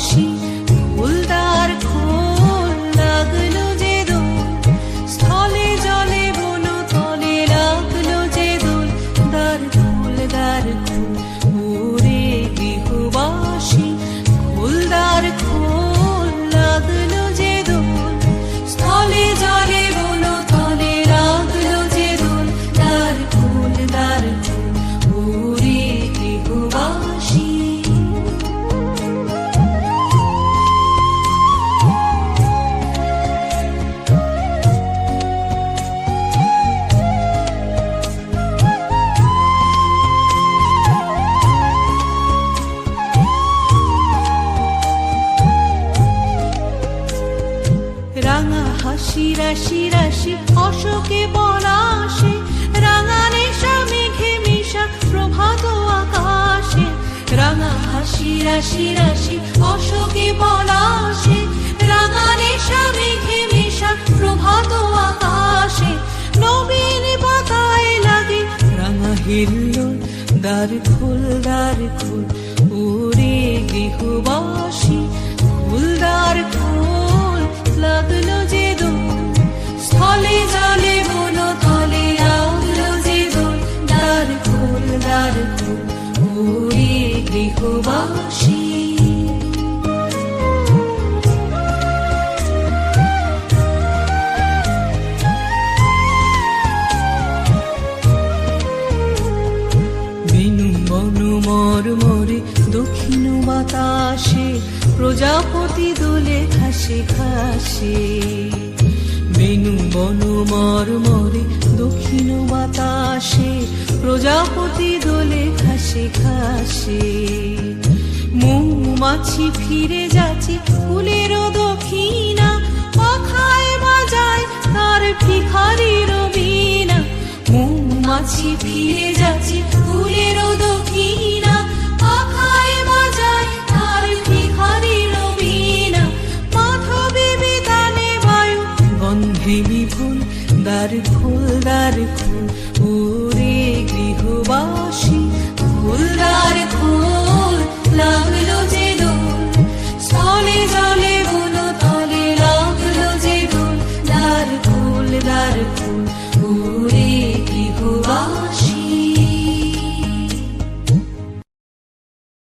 she হাসি রাশি রাশি, অশোকে পলাশে রাঙা নেশা মেঘে মিশা, প্রভাত আকাশে। রাঙা হাসি রাশি রাশি, অশোকে পলাশে রাঙা নেশা মেঘে মিশা, প্রভাত আকাশে। নবীন পাতায় লাগে রাঙা হিল্লোল দ্বার খোল দ্বার খোল ওরে গৃহবাসী। ফুলদার খোল বনু মর মরে দক্ষিণ বাতাসে, প্রজাপতি দোলে খাসে খাসে বেনু বনু মর মরে দক্ষিণ বাতাসে, প্রজাপতি দোলে খাসে খাসে মৌমাছি ফিরে যাচ্ছে ফুলের দক্ষিণা, পাখায় বাজায় তার ভিখারির বীণা। মৌমাছি ফিরে যাচ্ছে ফুলের ফুলদার ফুলদার ফুল ওরে গৃহবাসী ফুল